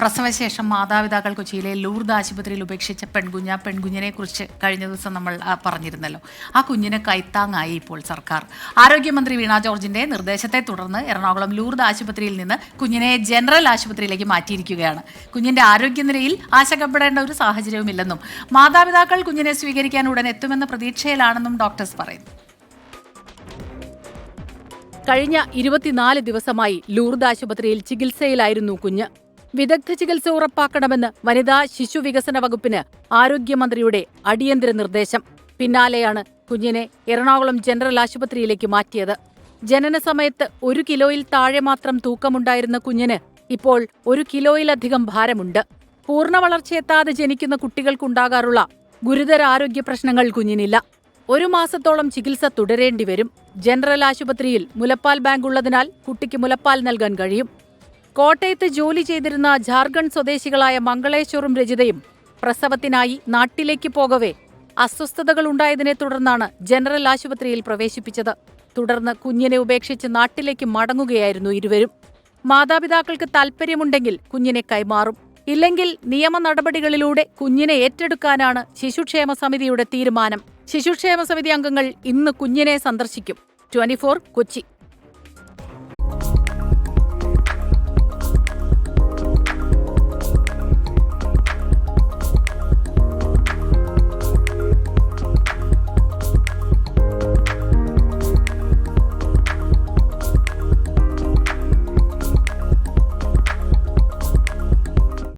പ്രസവശേഷം മാതാപിതാക്കൾ കൊച്ചിയിലെ ലൂർദ് ആശുപത്രിയിൽ ഉപേക്ഷിച്ച പെൺകുഞ്ഞ് പെൺകുഞ്ഞിനെ കുറിച്ച് കഴിഞ്ഞ ദിവസം നമ്മൾ പറഞ്ഞിരുന്നല്ലോ. ആ കുഞ്ഞിന് കൈത്താങ്ങായി ഇപ്പോൾ സർക്കാർ. ആരോഗ്യമന്ത്രി വീണ ജോർജിന്റെ നിർദ്ദേശത്തെ തുടർന്ന് എറണാകുളം ലൂർദ് ആശുപത്രിയിൽ നിന്ന് കുഞ്ഞിനെ ജനറൽ ആശുപത്രിയിലേക്ക് മാറ്റിയിരിക്കുകയാണ്. കുഞ്ഞിന്റെ ആരോഗ്യനിലയിൽ ആശങ്കപ്പെടേണ്ട ഒരു സാഹചര്യവുമില്ലെന്നും മാതാപിതാക്കൾ കുഞ്ഞിനെ സ്വീകരിക്കാൻ ഉടൻ എത്തുമെന്ന പ്രതീക്ഷയിലാണെന്നും ഡോക്ടേഴ്സ് പറയുന്നു. കഴിഞ്ഞ ഇരുപത്തിനാല് ദിവസമായി ലൂർദ് ആശുപത്രിയിൽ ചികിത്സയിലായിരുന്നു കുഞ്ഞ്. വിദഗ്ധ ചികിത്സ ഉറപ്പാക്കണമെന്ന് വനിതാ ശിശു വികസന വകുപ്പിന് ആരോഗ്യമന്ത്രിയുടെ അടിയന്തര നിർദ്ദേശം. പിന്നാലെയാണ് കുഞ്ഞിനെ എറണാകുളം ജനറൽ ആശുപത്രിയിലേക്ക് മാറ്റിയത്. ജനന സമയത്ത് ഒരു കിലോയിൽ താഴെ മാത്രം തൂക്കമുണ്ടായിരുന്ന കുഞ്ഞിന് ഇപ്പോൾ ഒരു കിലോയിലധികം ഭാരമുണ്ട്. പൂർണ വളർച്ചയെത്താതെ ജനിക്കുന്ന കുട്ടികൾക്കുണ്ടാകാറുള്ള ഗുരുതര ആരോഗ്യ പ്രശ്നങ്ങൾ കുഞ്ഞിനില്ല. ഒരു മാസത്തോളം ചികിത്സ തുടരേണ്ടി വരും ജനറൽ ആശുപത്രിയിൽ മുലപ്പാൽ ബാങ്ക് ഉള്ളതിനാൽ കുട്ടിക്ക് മുലപ്പാൽ നൽകാൻ കഴിയും. കോട്ടയത്ത് ജോലി ചെയ്തിരുന്ന ജാർഖണ്ഡ് സ്വദേശികളായ മംഗളേശ്വറും രജിതയും പ്രസവത്തിനായി നാട്ടിലേക്ക് പോകവേ അസ്വസ്ഥതകൾ ഉണ്ടായതിനെ തുടർന്നാണ് ജനറൽ ആശുപത്രിയിൽ പ്രവേശിപ്പിച്ചത്. തുടർന്ന് കുഞ്ഞിനെ ഉപേക്ഷിച്ച് നാട്ടിലേക്ക് മടങ്ങുകയായിരുന്നു ഇരുവരും. മാതാപിതാക്കൾക്ക് താൽപ്പര്യമുണ്ടെങ്കിൽ കുഞ്ഞിനെ കൈമാറും. ഇല്ലെങ്കിൽ നിയമ നടപടികളിലൂടെ കുഞ്ഞിനെ ഏറ്റെടുക്കാനാണ് ശിശുക്ഷേമ സമിതിയുടെ തീരുമാനം. ശിശുക്ഷേമ സമിതി അംഗങ്ങൾ ഇന്ന് കുഞ്ഞിനെ സന്ദർശിക്കും. ട്വന്റി കൊച്ചി.